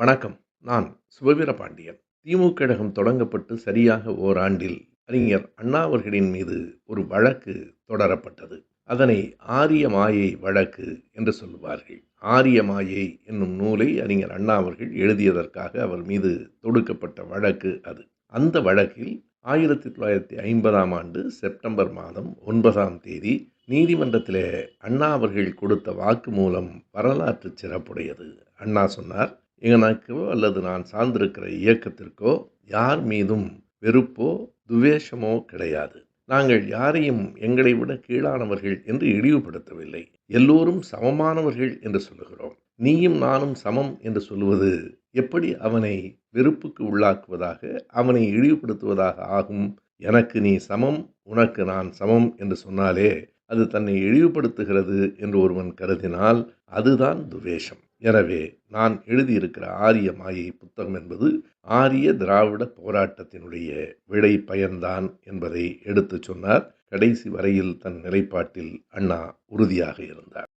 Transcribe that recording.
வணக்கம். நான் சுபவீர பாண்டியன் திமுக கழகம் தொடங்கப்பட்டு சரியாக ஓராண்டில் அறிஞர் அண்ணா அவர்களின் மீது ஒரு வழக்கு தொடரப்பட்டது. அதனை ஆரிய மாயை வழக்கு என்று சொல்லுவார்கள். ஆரிய மாயை என்னும் நூலை அறிஞர் அண்ணா அவர்கள் எழுதியதற்காக அவர் மீது தொடுக்கப்பட்ட வழக்கு அது. அந்த வழக்கில் ஆயிரத்தி தொள்ளாயிரத்தி ஐம்பதாம் ஆண்டு செப்டம்பர் மாதம் ஒன்பதாம் தேதி நீதிமன்றத்திலே அண்ணா அவர்கள் கொடுத்த வாக்கு மூலம் வரலாற்று சிறப்புடையது. அண்ணா சொன்னார் எனக்கோ அல்லது நான் சார்ந்திருக்கிற இயக்கத்திற்கோ யார் மீதும் வெறுப்போ துவேஷமோ கிடையாது. நாங்கள் யாரையும் எங்களை விட கீழானவர்கள் என்று இழிவுபடுத்தவில்லை. எல்லோரும் சமமானவர்கள் என்று சொல்லுகிறோம். நீயும் நானும் சமம் என்று சொல்லுவது எப்படி அவனை வெறுப்புக்கு உள்ளாக்குவதாக அவனை இழிவுபடுத்துவதாக ஆகும்? எனக்கு நீ சமம் உனக்கு நான் சமம் என்று சொன்னாலே அது தன்னை இழிவுபடுத்துகிறது என்று ஒருவன் கருதினால் அதுதான் துவேஷம். எனவே நான் எழுதியிருக்கிற ஆரிய மாயை புத்தகம் என்பது ஆரிய திராவிட போராட்டத்தினுடைய விடை பயன்தான் என்பதை எடுத்து சொன்னார். கடைசி வரையில் தன் நிலைப்பாட்டில் அண்ணா உறுதியாக இருந்தார்.